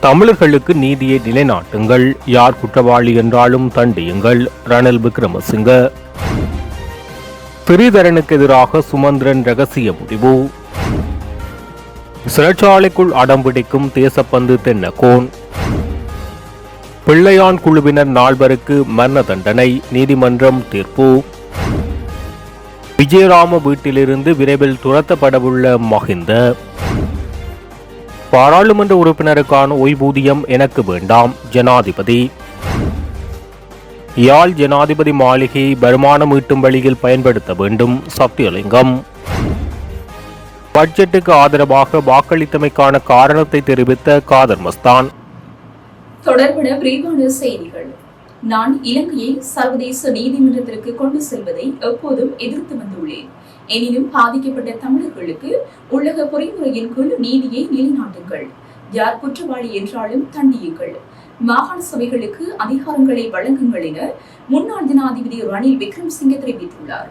தமிழர்களுக்கு நீதியை நிலைநாட்டுங்கள். யார் குற்றவாளி என்றாலும் தண்டியுங்கள். ரணில் விக்ரமசிங்க. ஸ்ரீதரனுக்கு எதிராக சுமந்திரன் ரகசிய முடிவு. சிறைச்சாலைக்குள் அடம்பிடிக்கும் தேசப்பந்து தென்னகோன். பிள்ளையான் குழுவினர் நால்வருக்கு மரண தண்டனை நீதிமன்றம் தீர்ப்பு. விஜயராம வீட்டிலிருந்து விரைவில் துரத்தப்படவுள்ள மஹிந்த. பாராளுமன்ற உறுப்பினருக்கான ஓய்வூதியம் எனக்கு வேண்டாம் ஜனாதிபதி. யாழ் ஜனாதிபதி மாளிகை வருமானம் ஈட்டும் வழியில் பயன்படுத்த வேண்டும் சத்தியலிங்கம். பட்ஜெட்டுக்கு ஆதரவாக வாக்களித்தமைக்கான காரணத்தை தெரிவித்த காதர் மஸ்தான். தொடர்பட விரிவான செய்திகள். நான் இலங்கையை சர்வதேச நீதிமன்றத்திற்கு கொண்டு செல்வதை எப்போதும் எதிர்த்து வந்துள்ளேன். எனினும் பாதிக்கப்பட்ட தமிழர்களுக்கு உள்ளக பொறிமுறையின் கீழ் நீதியை நிலைநாட்டுங்கள். யார் குற்றவாளி என்றாலும் தண்டியுங்கள். மாகாண சபைகளுக்கு அதிகாரங்களை வழங்குங்கள் என முன்னாள் ஜனாதிபதி ரணில் விக்ரம்சிங்க தெரிவித்துள்ளார்.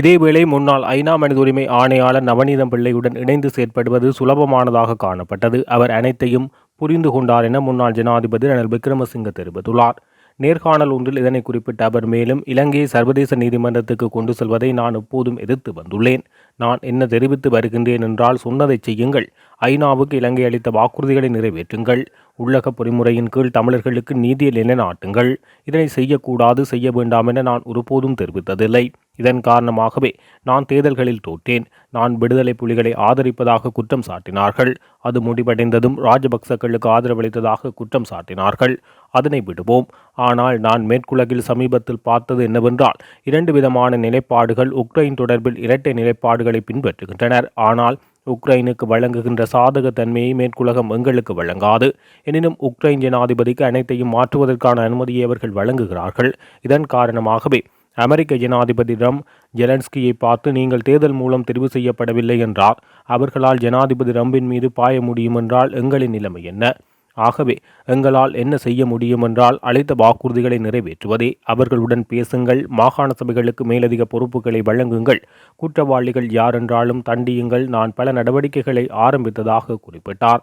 இதேவேளை முன்னாள் ஐநா மனித உரிமை ஆணையாளர் நவநீதம் பிள்ளையுடன் இணைந்து செயற்படுவது சுலபமானதாக காணப்பட்டது. அவர் அனைத்தையும் புரிந்து கொண்டார் என முன்னாள் ஜனாதிபதி ரணில் விக்ரமசிங்க தெரிவித்துள்ளார். நேர்காணல் ஒன்றில் இதனை குறிப்பிட்ட அவர் மேலும் இலங்கையை சர்வதேச நீதிமன்றத்துக்கு கொண்டு செல்வதை நான் எப்போதும் எதிர்த்து வந்துள்ளேன். நான் என்ன தெரிவித்து வருகின்றேன் என்றால் சொன்னதை செய்யுங்கள். ஐநாவுக்கு இலங்கை அளித்த வாக்குறுதிகளை நிறைவேற்றுங்கள். உள்ளக பொறிமுறையின் கீழ் தமிழர்களுக்கு நீதியை நிலைநாட்டுங்கள். இதனை செய்யக்கூடாது செய்ய வேண்டாம் என நான் ஒருபோதும் தெரிவித்ததில்லை. இதன் காரணமாகவே நான் தேர்தல்களில் தோற்றேன். நான் விடுதலை புலிகளை ஆதரிப்பதாக குற்றம் சாட்டினார்கள். அது முடிவடைந்ததும் ராஜபக்சக்களுக்கு ஆதரவளித்ததாக குற்றம் சாட்டினார்கள். அதனை விடுவோம். ஆனால் நான் மேற்குலகில் சமீபத்தில் பார்த்தது என்னவென்றால் இரண்டு விதமான நிலைப்பாடுகள் உக்ரைன் தொடர்பில் இரட்டை நிலைப்பாடுகளை பின்பற்றுகின்றனர். ஆனால் உக்ரைனுக்கு வழங்குகின்ற சாதக தன்மையை மேற்குலகம் எங்களுக்கு வழங்காது. எனினும் உக்ரைன் ஜனாதிபதிக்கு அனைத்தையும் மாற்றுவதற்கான அனுமதியை அவர்கள் வழங்குகிறார்கள். இதன் காரணமாகவே அமெரிக்க ஜனாதிபதியிடம் ஜெலன்ஸ்கியை பார்த்து நீங்கள் தேர்தல் மூலம் தெரிவு செய்யப்படவில்லை என்றால் அவர்களால் ஜனாதிபதி ரம்பின் மீது பாய முடியும் என்றால் எங்களின் நிலைமை என்ன? ஆகவே எங்களால் என்ன செய்ய முடியும் என்றால் அளித்த வாக்குறுதிகளை நிறைவேற்றுவதே. அவர்களுடன் பேசுங்கள். மாகாண சபைகளுக்கு மேலதிக பொறுப்புகளை வழங்குங்கள். குற்றவாளிகள் யாரென்றாலும் தண்டியுங்கள். நான் பல நடவடிக்கைகளை ஆரம்பித்ததாக குறிப்பிட்டார்.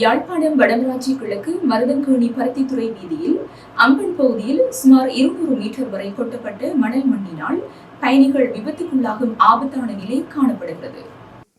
யாழ்ப்பாணம் வடமராட்சி கிழக்கு மருதங்கேணி பருத்தித்துறை வீதியில் அம்பன் பகுதியில் சுமார் இருநூறு மீட்டர் வரை கொட்டப்பட்ட மணல் மண்ணினால் பயணிகள் விபத்துக்குள்ளாகும் ஆபத்தான நிலை காணப்படுகிறது.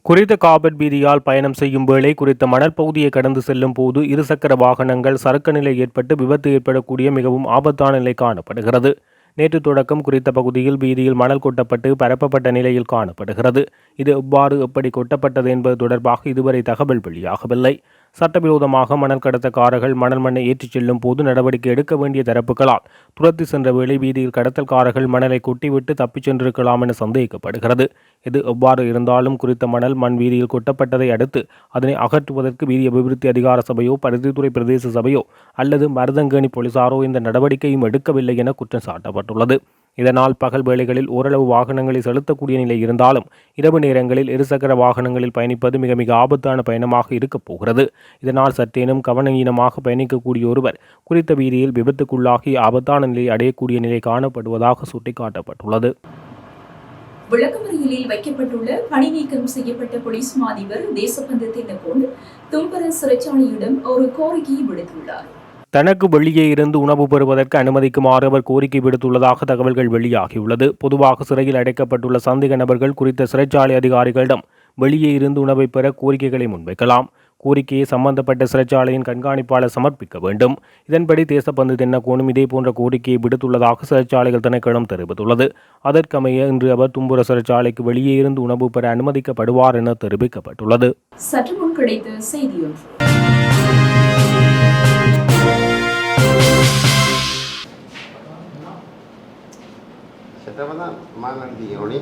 குறித்த காபட் வீதியால் பயணம் செய்யும் வேளை குறித்த மணற்பகுதியை கடந்து செல்லும் போது இருசக்கர வாகனங்கள் சரக்கு நிலை ஏற்பட்டு விபத்து ஏற்படக்கூடிய மிகவும் ஆபத்தான நிலை காணப்படுகிறது. நேற்று தொடக்கம் குறித்த பகுதியில் வீதியில் மணல் கொட்டப்பட்டு பரப்பப்பட்ட நிலையில் காணப்படுகிறது. இது எவ்வாறு எப்படி கொட்டப்பட்டது என்பது தொடர்பாக இதுவரை தகவல் வெளியாகவில்லை. சட்டவிரோதமாக மணல் கடத்தக்காரர்கள் மணல் மண்ணை ஏற்றிச் செல்லும் போது நடவடிக்கை எடுக்க வேண்டிய தரப்புகளால் துரத்தி சென்ற வேளை வீதியில் கடத்தல்காரர்கள் மணலை கொட்டிவிட்டு தப்பிச் சென்றிருக்கலாம் என சந்தேகிக்கப்படுகிறது. இது எவ்வாறு இருந்தாலும் குறித்த மணல் மண் வீதியில் கொட்டப்பட்டதை அடுத்து அதனை அகற்றுவதற்கு வீதி அபிவிருத்தி அதிகார சபையோ பருத்தித்துறை பிரதேச சபையோ அல்லது மருதங்கேணி போலீசாரோ இந்த நடவடிக்கையும் எடுக்கவில்லை என குற்றம் சாட்டப்பட்டுள்ளது. இதனால் பகல் வேளைகளில் ஓரளவு வாகனங்களை செலுத்தக்கூடிய நிலை இருந்தாலும் இரவு நேரங்களில் இருசக்கர வாகனங்களில் பயணிப்பது மிக மிக ஆபத்தான பயணமாக இருக்கப் போகிறது. இதனால் சற்றேனும் கவனஈனமாக பயணிக்கக்கூடிய ஒருவர் குறித்த வீதியில் விபத்துக்குள்ளாகி ஆபத்தான நிலை அடையக்கூடிய நிலை காணப்படுவதாக சுட்டிக்காட்டப்பட்டுள்ளது. விளக்கமறியலில் வைக்கப்பட்டுள்ள பணி நீக்கம் செய்யப்பட்ட போலீஸ் மாதிபர் தேசபந்து தென்னகோன் தும்பர சிறைச்சாலையிடம் ஒரு கோரிக்கையை விடுத்துள்ளார். தனக்கு வெளியே இருந்து உணவு பெறுவதற்கு அனுமதிக்குமாறு அவர் கோரிக்கை விடுத்துள்ளதாக தகவல்கள் வெளியாகியுள்ளது. பொதுவாக சிறையில் அடைக்கப்பட்டுள்ள சந்தேக நபர்கள் குறித்த சிறைச்சாலை அதிகாரிகளிடம் வெளியே இருந்து உணவை பெற கோரிக்கைகளை முன்வைக்கலாம். கோரிக்கையை சம்பந்தப்பட்ட சிறைச்சாலையின் கண்காணிப்பாளர் சமர்ப்பிக்க வேண்டும். இதன்படி தேசப்பந்து தென்னகோனும் இதே போன்ற கோரிக்கையை விடுத்துள்ளதாக சிறைச்சாலைகள் திணைக்களம் தெரிவித்துள்ளது. அதற்கமைய இன்று அவர் தும்புர சிறைச்சாலைக்கு வெளியே இருந்து உணவு பெற அனுமதிக்கப்படுவார் என தெரிவிக்கப்பட்டுள்ளது. சற்று முன் கிடைத்த செய்தி செத்தவன் தான் மாங்கடி ரோனி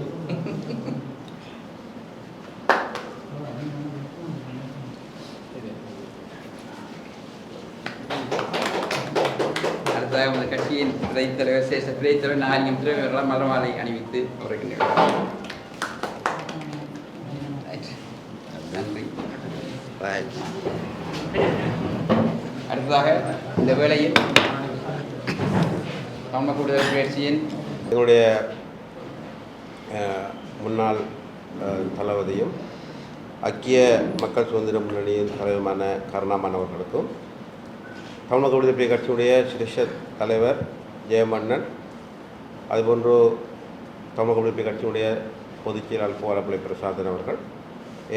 அடுத்ததாக நமது கட்சியின் துணைத் தலைவர் சேஷ துணைத் தலைவர் நாகரிகம் தலைவர் மலர்மாலை அணிவித்து அவருக்கு நன்றி. அடுத்ததாக இந்த வேளையில் தமிழ் கூடுதல் முயற்சியின் எங்களுடைய முன்னாள் தளபதியும் ஐக்கிய மக்கள் சுதந்திர முன்னணியின் தலைவருமான கருணாமன் அவர்களுக்கும் தமிழக விடுதலை கட்சியுடைய சிரேஷ்ட தலைவர் ஜெயமன்னன் அதுபோன்று தமிழக விடுதலை கட்சியுடைய பொதுச் செயலாளர் கோலப்பிள்ளை பிரசாதன் அவர்கள்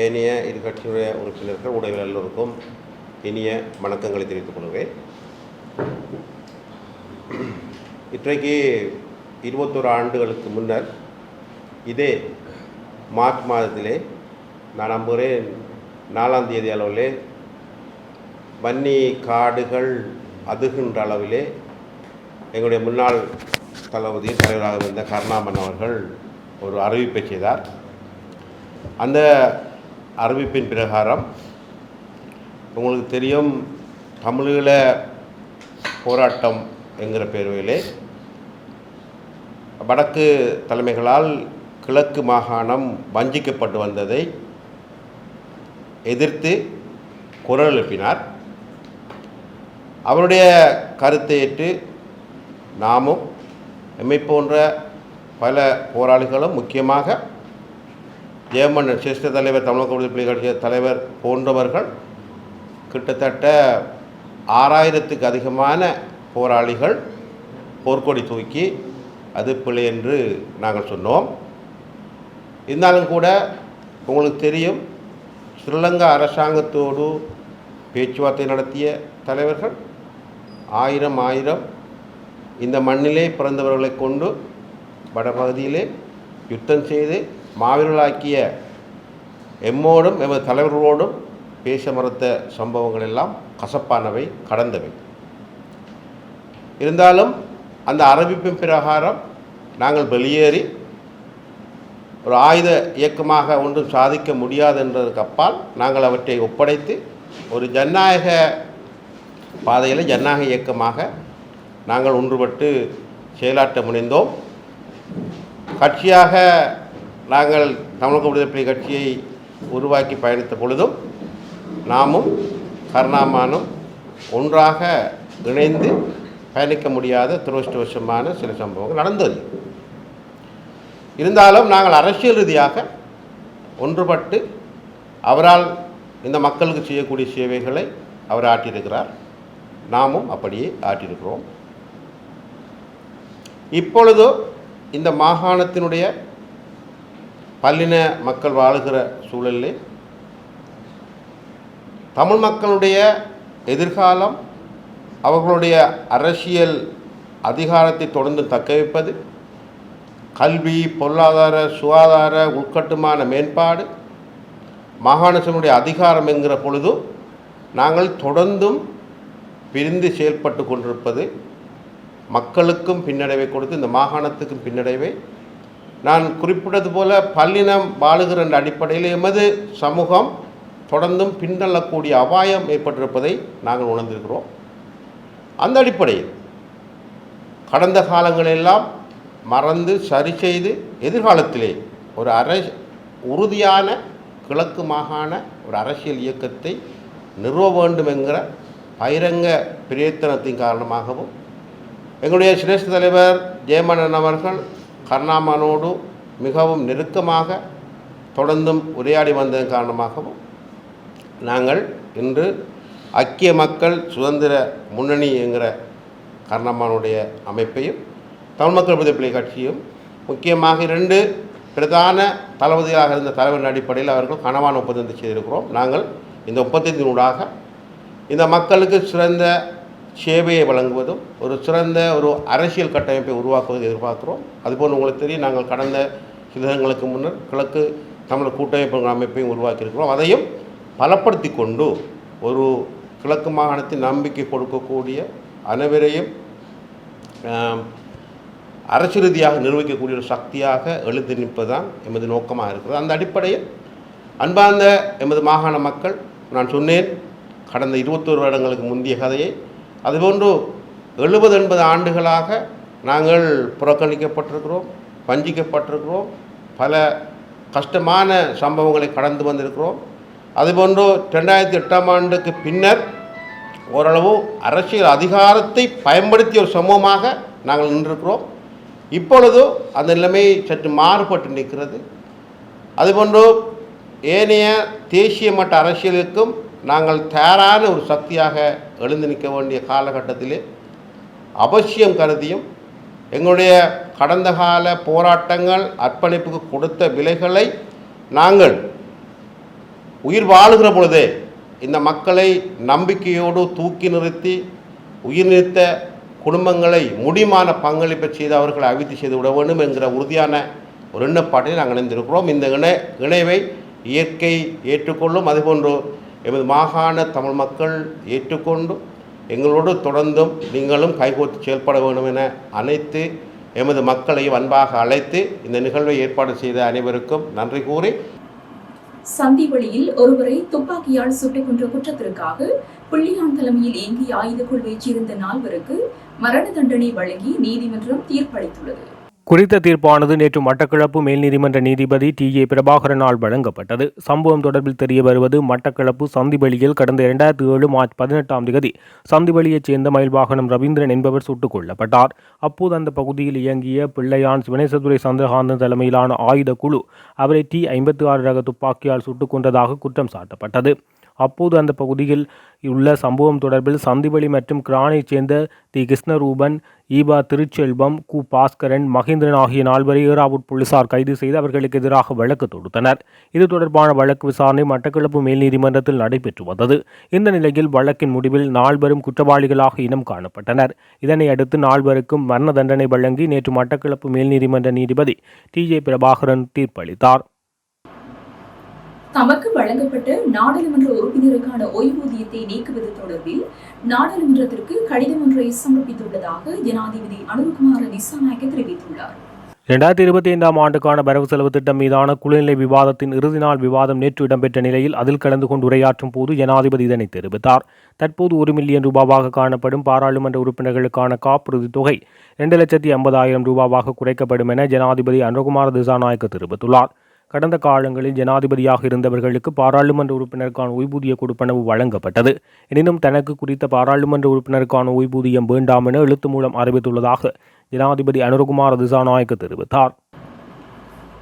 ஏனைய இரு கட்சியுடைய உறுப்பினர்கள் உடையவர் எல்லோருக்கும் இனிய வணக்கங்களை தெரிவித்துக் கொள்கிறேன். இன்றைக்கு இருபத்தோரு ஆண்டுகளுக்கு முன்னர் இதே மார்ச் மாதத்திலே நான் நம்புகிறேன் நாலாம் தேதி அளவிலே வன்னி காடுகள் அதுகின்ற அளவிலே எங்களுடைய முன்னாள் தளபதி தலைவராக இருந்த கருணாமன் அவர்கள் ஒரு அறிவிப்பை செய்தார். அந்த அறிவிப்பின் பிரகாரம் உங்களுக்கு தெரியும் தமிழீழ போராட்டம் என்கிற பேர்வையிலே வடக்கு தலைமைகளால் கிழக்கு மாகாணம் வஞ்சிக்கப்பட்டு வந்ததை எதிர்த்து குரல் எழுப்பினார். அவருடைய கருத்தை ஏற்று நாமும் எம்மை போன்ற பல போராளிகளும் முக்கியமாக ஜெயமன்னன் சிரேஷ்ட தலைவர் தமிழக விடுதலை கட்சி தலைவர் போன்றவர்கள் கிட்டத்தட்ட ஆறாயிரத்துக்கு அதிகமான போராளிகள் போர்க்கொடி தூக்கி அது பிழை என்று நாங்கள் சொன்னோம். இருந்தாலும் கூட உங்களுக்கு தெரியும் ஸ்ரீலங்கா அரசாங்கத்தோடு பேச்சுவார்த்தை நடத்திய தலைவர்கள் ஆயிரம் ஆயிரம் இந்த மண்ணிலே பிறந்தவர்களை கொண்டு வடபகுதியிலே யுத்தம் செய்து மாவீரர்களாக்கிய எம்மோடும் எமது தலைவர்களோடும் பேச மறுத்த சம்பவங்கள் எல்லாம் கசப்பானவை கடந்தவை. இருந்தாலும் அந்த அறிவிப்பின் பிரகாரம் நாங்கள் வெளியேறி ஒரு ஆயுத இயக்கமாக ஒன்றும் சாதிக்க முடியாது என்றதுக்கு அப்பால் நாங்கள் அவற்றை ஒப்படைத்து ஒரு ஜனநாயக பாதையில் ஜனநாயக இயக்கமாக நாங்கள் ஒன்றுபட்டு செயலாற்ற முனைந்தோம். கட்சியாக நாங்கள் தமிழக விடுதலை கட்சியை உருவாக்கி பயணித்த பொழுதும் நாமும் கருணாமானும் ஒன்றாக இணைந்து பயணிக்க முடியாத துரதிருஷ்டவசமான சில சம்பவங்கள் நடந்தது. இருந்தாலும் நாங்கள் அரசியல் ரீதியாக ஒன்றுபட்டு அவரால் இந்த மக்களுக்கு செய்யக்கூடிய சேவைகளை அவர் ஆற்றியிருக்கிறார். நாமும் அப்படியே ஆற்றியிருக்கிறோம். இப்பொழுது இந்த மாகாணத்தினுடைய பல்லின மக்கள் வாழுகிற சூழலில் தமிழ் மக்களுடைய எதிர்காலம் அவர்களுடைய அரசியல் அதிகாரத்தை தொடர்ந்து தக்க வைப்பது கல்வி பொருளாதார சுகாதார உள்கட்டுமான மேம்பாடு மாகாணத்தினுடைய அதிகாரம் என்கிற பொழுதும் நாங்கள் தொடர்ந்தும் பிரிந்து செயல்பட்டு கொண்டிருப்பது மக்களுக்கும் பின்னடைவை கொடுத்து இந்த மாகாணத்துக்கும் பின்னடைவை. நான் குறிப்பிட்டது போல பல்லினம் வாழுகிற என்ற அடிப்படையில் எமது சமூகம் தொடர்ந்தும் பின்தள்ளக்கூடிய அபாயம் ஏற்பட்டிருப்பதை நாங்கள் உணர்ந்திருக்கிறோம். அந்த அடிப்படையில் கடந்த காலங்களெல்லாம் மறந்து சரி செய்து எதிர்காலத்திலே ஒரு அர உறுதியான கிழக்கு மாகாண ஒரு அரசியல் இயக்கத்தை நிறுவ வேண்டும் என்கிற பகிரங்க பிரயத்தனத்தின் காரணமாகவும் எங்களுடைய சிரேஷ்ட தலைவர் ஜெயமன்னன் அவர்கள் கருணாமனோடு மிகவும் நெருக்கமாக தொடர்ந்தும் உரையாடி வந்ததன் காரணமாகவும் நாங்கள் இன்று ஐக்கிய மக்கள் சுதந்திர முன்னணி என்கிற கர்ணம்மானுடைய அமைப்பையும் தமிழ் மக்கள் விடுதலை கட்சியும் முக்கியமாக இரண்டு பிரதான தளபதியாக இருந்த தலைவரின் அடிப்படையில் அவர்கள் கனவான ஒப்பந்தத்தை செய்திருக்கிறோம். நாங்கள் இந்த ஒப்பந்தத்தினூடாக இந்த மக்களுக்கு சிறந்த சேவையை வழங்குவதும் ஒரு சிறந்த ஒரு அரசியல் கட்டமைப்பை உருவாக்குவதை எதிர்பார்க்கிறோம். அதுபோல் உங்களுக்கு தெரியும் நாங்கள் கடந்த சில முன்னர் கிழக்கு தமிழர் கூட்டமைப்பு அமைப்பையும் உருவாக்கியிருக்கிறோம். அதையும் பலப்படுத்தி கொண்டு ஒரு கிழக்கு மாகாணத்தின் நம்பிக்கை கொடுக்கக்கூடிய அனைவரையும் அரசு ரீதியாக நிர்வகிக்கக்கூடிய ஒரு சக்தியாக எழுந்து நிற்பதுதான் எமது நோக்கமாக இருக்கிறது. அந்த அடிப்படையில் அன்பார்ந்த எமது மாகாண மக்கள் நான் சொன்னேன் கடந்த இருபத்தோரு வருடங்களுக்கு முந்தைய கதையை அதுபோன்று எழுபது எண்பது ஆண்டுகளாக நாங்கள் புறக்கணிக்கப்பட்டிருக்கிறோம் வஞ்சிக்கப்பட்டிருக்கிறோம் பல கஷ்டமான சம்பவங்களை கடந்து வந்திருக்கிறோம். அதுபோன்று ரெண்டாயிரத்தி எட்டாம் ஆண்டுக்கு பின்னர் ஓரளவு அரசியல் அதிகாரத்தை பயன்படுத்திய ஒரு சமூகமாக நாங்கள் நின்றிருக்கிறோம். இப்பொழுது அந்த நிலைமை சற்று மாறுபட்டு நிற்கிறது. அதுபோன்று ஏனைய தேசிய மட்ட அரசியலுக்கும் நாங்கள் தயாரான ஒரு சக்தியாக எழுந்து நிற்க வேண்டிய காலகட்டத்திலே அவசியம் கருதியும் எங்களுடைய கடந்த கால போராட்டங்கள் அர்ப்பணிப்புக்கு கொடுத்த விலைகளை நாங்கள் உயிர் வாழுகிற பொழுதே இந்த மக்களை நம்பிக்கையோடு தூக்கி நிறுத்தி உயிர் நிறுத்த குடும்பங்களை முடிமான பங்களிப்பை செய்து அவர்களை அவித்து செய்து விட வேண்டும் என்கிற உறுதியான ஒரு எண்ணப்பாட்டை நாங்கள் இணைந்திருக்கிறோம். இந்த இணை இணைவை இயற்கை ஏற்றுக்கொள்ளும். அதுபோன்று எமது மாகாண தமிழ் மக்கள் ஏற்றுக்கொண்டு எங்களோடு தொடர்ந்தும் நீங்களும் கைகோர்த்து செயல்பட வேண்டும் என அனைத்து எமது மக்களையும் அன்பாக அழைத்து இந்த நிகழ்வை ஏற்பாடு செய்த அனைவருக்கும் நன்றி கூறி சந்தி வழியில் ஒருவரை துப்பாக்கியால் சுட்டுக் கொன்ற குற்றத்திற்காக புள்ளியான் தலைமையில் இயங்கிய ஆயுதக்குள் வீச்சியிருந்த நால்வருக்கு மரண தண்டனை வழங்கி நீதிமன்றம் தீர்ப்பளித்துள்ளது. குறித்த தீர்ப்பானது நேற்று மட்டக்களப்பு மேல்நீதிமன்ற நீதிபதி டி. ஏ. பிரபாகரனால் வழங்கப்பட்டது. சம்பவம் தொடர்பில் தெரிய வருவது மட்டக்களப்பு சந்திவெளியில் கடந்த இரண்டாயிரத்தி ஏழு மார்ச் பதினெட்டாம் தேதி சந்திவெளியைச் சேர்ந்த மயில்வாகனம் ரவீந்திரன் என்பவர் சுட்டுக் கொல்லப்பட்டார் அப்போது அந்த பகுதியில் இயங்கிய பிள்ளையான் சிவனேசதுரை சந்திரகாந்தன் தலைமையிலான ஆயுத குழு அவரை டி ஐம்பத்தி ஆறு ரக துப்பாக்கியால் சுட்டுக் கொன்றதாக குற்றம் சாட்டப்பட்டது. அப்போது அந்த பகுதியில் உள்ள சம்பவம் தொடர்பில் சந்திவெளி மற்றும் கிரானைச் சேர்ந்த தி கிருஷ்ணரூபன் ஈபா திருச்செல்வம் கு பாஸ்கரன் மகேந்திரன் ஆகிய நால்வரை ஏறாவூர் போலீசார் கைது செய்து அவர்களுக்கு எதிராக வழக்கு தொடுத்தனர். இது தொடர்பான வழக்கு விசாரணை மட்டக்களப்பு மேல் நீதிமன்றத்தில் நடைபெற்று வந்தது. இந்த நிலையில் வழக்கின் முடிவில் நால்வரும் குற்றவாளிகளாக இனம் காணப்பட்டனர். இதனை அடுத்து நால்வருக்கும் மரண தண்டனை வழங்கி நேற்று மட்டக்களப்பு மேல் நீதிமன்ற நீதிபதி டி ஜே பிரபாகரன் தீர்ப்பளித்தார். தமக்கு வழங்கப்பட்ட நாடாளுமன்ற உறுப்பினருக்கான ஓய்வூதியத்தை நீக்குவது தொடர்பில் நாடாளுமன்றத்திற்கு கடிதம் ஒன்றை சமர்ப்பித்துள்ளதாக ஜனாதிபதி அனுகுமார திசாநாயக்க தெரிவித்துள்ளார். இரண்டாயிரத்தி இருபத்தி ஐந்தாம் ஆண்டுக்கான வரவு செலவு திட்டம் மீதான குழுநிலை விவாதத்தின் இறுதி நாள் விவாதம் நேற்று இடம்பெற்ற நிலையில் அதில் கலந்து கொண்டு உரையாற்றும் போது ஜனாதிபதி இதனை தெரிவித்தார். தற்போது ஒரு மில்லியன் ரூபாவாக காணப்படும் பாராளுமன்ற உறுப்பினர்களுக்கான காப்புறுதி தொகை இரண்டு லட்சத்தி ஐம்பதாயிரம் ரூபாவாக குறைக்கப்படும் என ஜனாதிபதி அனுகுமார திசாநாயக்க தெரிவித்துள்ளார். கடந்த காலங்களில் ஜனாதிபதியாக இருந்தவர்களுக்கு பாராளுமன்ற உறுப்பினருக்கான ஓய்வூதிய கொடுப்பனவு வழங்கப்பட்டது. எனினும் தனக்கு குறித்த பாராளுமன்ற உறுப்பினருக்கான ஓய்வூதியம் வேண்டாம் என எழுத்து மூலம் அறிவித்துள்ளதாக ஜனாதிபதி அனுரகுமார் திசாநாயக்க தெரிவித்தார்.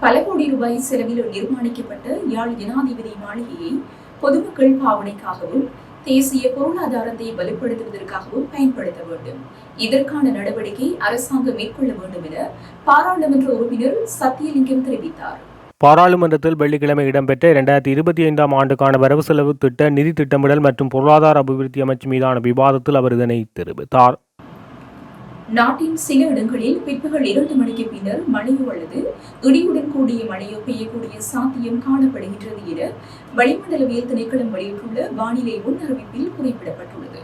பல கோடி ரூபாய் செலவில் நிர்மாணிக்கப்பட்ட யாழ் ஜனாதிபதி மாளிகையை பொதுமக்கள் பாவனைக்காகவும் தேசிய பொருளாதாரத்தை வலுப்படுத்துவதற்காகவும் பயன்படுத்த வேண்டும். இதற்கான நடவடிக்கை அரசாங்கம் மேற்கொள்ள வேண்டும் என பாராளுமன்ற உறுப்பினர் சத்தியலிங்கம் தெரிவித்தார். பாராளுமன்றத்தில் வெள்ளிக்கிழமை இடம்பெற்ற இரண்டாயிரத்தி இருபத்தி ஐந்தாம் ஆண்டுக்கான வரவு செலவு திட்ட நிதி திட்டமிடல் மற்றும் பொருளாதார அபிவிருத்தி அமைச்சு மீதான விவாதத்தில் அவர் இதனை தெரிவித்தார். நாட்டின் சில இடங்களில் பிற்பகல் இரண்டு மணிக்கு பின்னர் மழையோ அல்லது இடியுடன் கூடிய மழையோ பெய்யக்கூடிய சாத்தியம் காணப்படுகின்றது என வளிமண்டலவியல் திணைக்களம் வெளியிட்டுள்ள வானிலை முன்னறிவிப்பில் குறிப்பிடப்பட்டுள்ளது.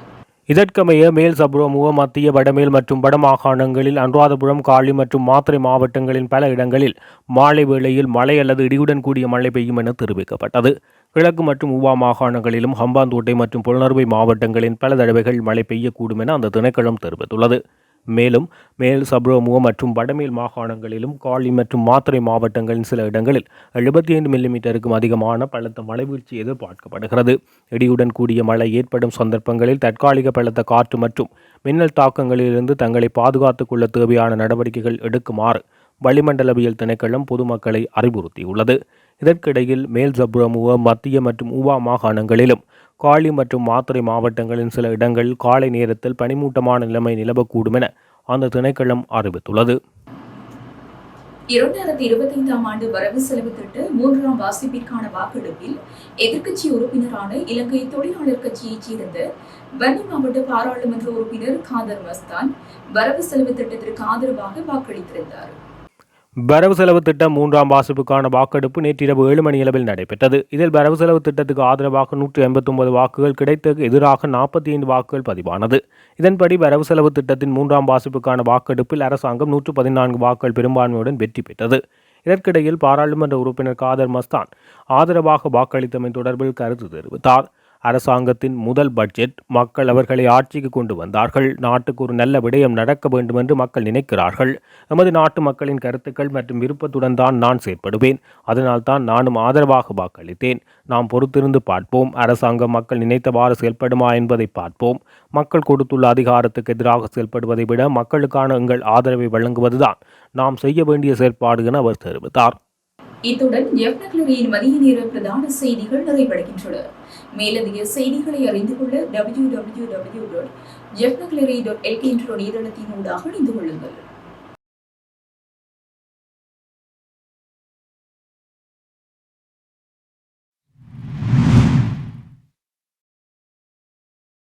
இதற்கமைய மேல் சபுரமுக மத்திய வடமேல் மற்றும் வடமாகாணங்களில் அனுராதபுரம் காலி மற்றும் மாத்திரை மாவட்டங்களின் பல இடங்களில் மாலை வேளையில் மழை அல்லது இடியுடன் கூடிய மழை பெய்யும் என தெரிவிக்கப்பட்டது. கிழக்கு மற்றும் உவா மாகாணங்களிலும் ஹம்பாந்தோட்டை மற்றும் புலனறுவை மாவட்டங்களின் பல தடவைகள் மழை பெய்யக்கூடும் என அந்த திணைக்களம் தெரிவித்துள்ளது. மேலும் மேல் சப்ரோமுகம் மற்றும் வடமேல் மாகாணங்களிலும் காலி மற்றும் மாத்திரை மாவட்டங்களின் சில இடங்களில் எழுபத்தி ஐந்து மில்லிமீட்டருக்கும் அதிகமான பலத்த மழைவீழ்ச்சி எதிர்பார்க்கப்படுகிறது. இடியுடன் கூடிய மழை ஏற்படும் சந்தர்ப்பங்களில் தற்காலிக பலத்த காற்று மற்றும் மின்னல் தாக்கங்களிலிருந்து தங்களை பாதுகாத்துக் கொள்ள தேவையான நடவடிக்கைகள் எடுக்குமாறு வளிமண்டலவியல் திணைக்களம் பொதுமக்களை அறிவுறுத்தியுள்ளது. இதற்கிடையில் மேல் சப்ரமுவ மத்திய மற்றும் ஊவா மாகாணங்களிலும் காலி மற்றும் மாத்திரை மாவட்டங்களின் சில இடங்களில் காலை நேரத்தில் பனிமூட்டமான நிலைமை நிலவக்கூடும் என அந்த திணைக்களம் அறிவித்துள்ளது. இரண்டாயிரத்தி இருபத்தைந்தாம் ஆண்டு வரவு செலவு திட்ட மூன்றாம் வாசிப்பிற்கான வாக்கெடுப்பில் எதிர்க்கட்சி உறுப்பினரான இலங்கை தொழிலாளர் கட்சியைச் சேர்ந்த வன்னி மாவட்ட பாராளுமன்ற உறுப்பினர் காதர் மஸ்தான் வரவு செலவு திட்டத்திற்கு ஆதரவாக வாக்களித்திருந்தார். வரவு செலவு திட்டம் மூன்றாம் வாசிப்புக்கான வாக்கெடுப்பு நேற்றிரவு ஏழு மணி அளவில் நடைபெற்றது. இதில் வரவு செலவு திட்டத்துக்கு ஆதரவாக நூற்றி எண்பத்தொன்பது வாக்குகள் கிடைத்ததுக்கு எதிராக நாற்பத்தி ஐந்து வாக்குகள் பதிவானது. இதன்படி வரவு செலவு திட்டத்தின் மூன்றாம் வாசிப்புக்கான வாக்கெடுப்பில் அரசாங்கம் நூற்று பதினான்கு வாக்குகள் பெரும்பான்மையுடன் வெற்றி பெற்றது. இதற்கிடையில் பாராளுமன்ற உறுப்பினர் காதர் மஸ்தான் ஆதரவாக வாக்களித்தமை தொடர்பில் கருத்து தெரிவித்தார். அரசாங்கத்தின் முதல் பட்ஜெட் மக்கள் அவர்களை ஆட்சிக்கு கொண்டு வந்தார்கள். நாட்டுக்கு ஒரு நல்ல விடயம் நடக்க வேண்டும் என்று மக்கள் நினைக்கிறார்கள். எமது நாட்டு மக்களின் கருத்துக்கள் மற்றும் விருப்பத்துடன் தான் நான் செயற்படுவேன். அதனால் தான் நானும் ஆதரவாக வாக்களித்தேன். நாம் பொறுத்திருந்து பார்ப்போம். அரசாங்கம் மக்கள் நினைத்தவாறு செயல்படுமா என்பதை பார்ப்போம். மக்கள் கொடுத்துள்ள அதிகாரத்துக்கு எதிராக செயல்படுவதை விட மக்களுக்கான எங்கள் ஆதரவை வழங்குவதுதான். நாம் செய்ய வேண்டிய செயற்பாடு என அவர் தெரிவித்தார். இத்துடன் மதிய நேர பிரதான செய்திகள் நிறைவடைகின்றன. மேலதிக செய்திகளை அறிந்து கொள்ள W W W dot Jaffnagallery dot LK என்ற இணையதளத்தின் ஊடாக இணைந்து கொள்ளுங்கள்.